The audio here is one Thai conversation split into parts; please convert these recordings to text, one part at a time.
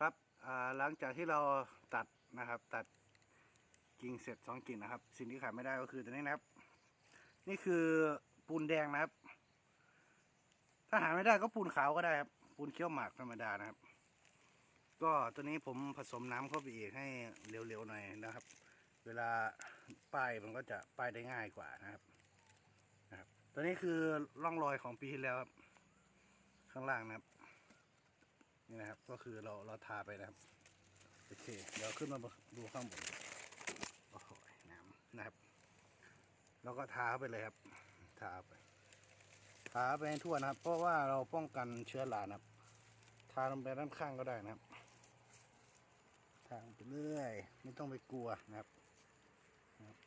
ครับหลังจากที่เราตัดนะครับ ตัดกิ่งเสร็จสองกิ่งนะครับ สิ่งที่ขาดไม่ได้ก็คือตัวนี้นะครับ นี่คือปูนแดงนะครับ ถ้าหาไม่ได้ก็ปูนขาวก็ได้ครับ ปูนเคี้ยวหมากธรรมดานะครับ ก็ตัวนี้ผมผสมน้ำเข้าไปอีกให้เร็วๆหน่อยนะครับ เวลาป้ายมันก็จะป้ายได้ง่ายกว่านะครับนะครับ ตัวนี้คือร่องรอยของปีที่แล้วครับ ข้างล่างนะครับ นี่นะครับ ก็คือเราเราทาไปนะครับ โอเค เดี๋ยวขึ้นมาดูข้างบน โอ้โห น้ำนะครับ แล้วก็ทาไปเลยครับ ทาไป ทาไปทั่วนะครับ เพราะว่าเราป้องกันเชื้อรานะครับ ทาลงไปด้านข้างก็ได้นะครับ ทาไปเรื่อย ไม่ต้องไปกลัวนะครับนะครับ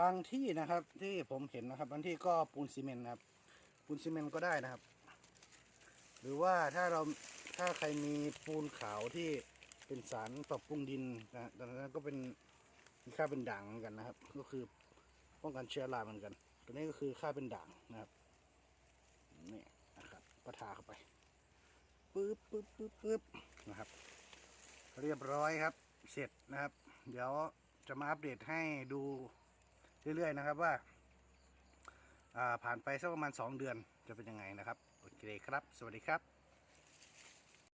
บางที่นะครับที่ผมเห็นนะครับบางที่ก็ปูนซีเมนต์นะครับ ปูนซีเมนต์ก็ได้นะครับ หรือว่าถ้าเราถ้าใครมีปูนขาวที่เป็นสารปรับปรุงดินนะตอนนั้นก็เป็นมีค่าเป็นด่างเหมือนกันนะครับ ก็คือป้องกันเชื้อราเหมือนกัน ตัวนี้ก็คือค่าเป็นด่างนะครับนี่นะครับก็ทาเข้าไปปึ๊บปึ๊บปึ๊บปึ๊บนะครับ เรียบร้อยครับ เสร็จนะครับ เดี๋ยวจะมาอัปเดตให้ดูเรื่อยๆนะครับว่า ผ่านไปสักประมาณ 2 เดือนจะเป็นยังไงนะครับ โอเคครับ สวัสดีครับ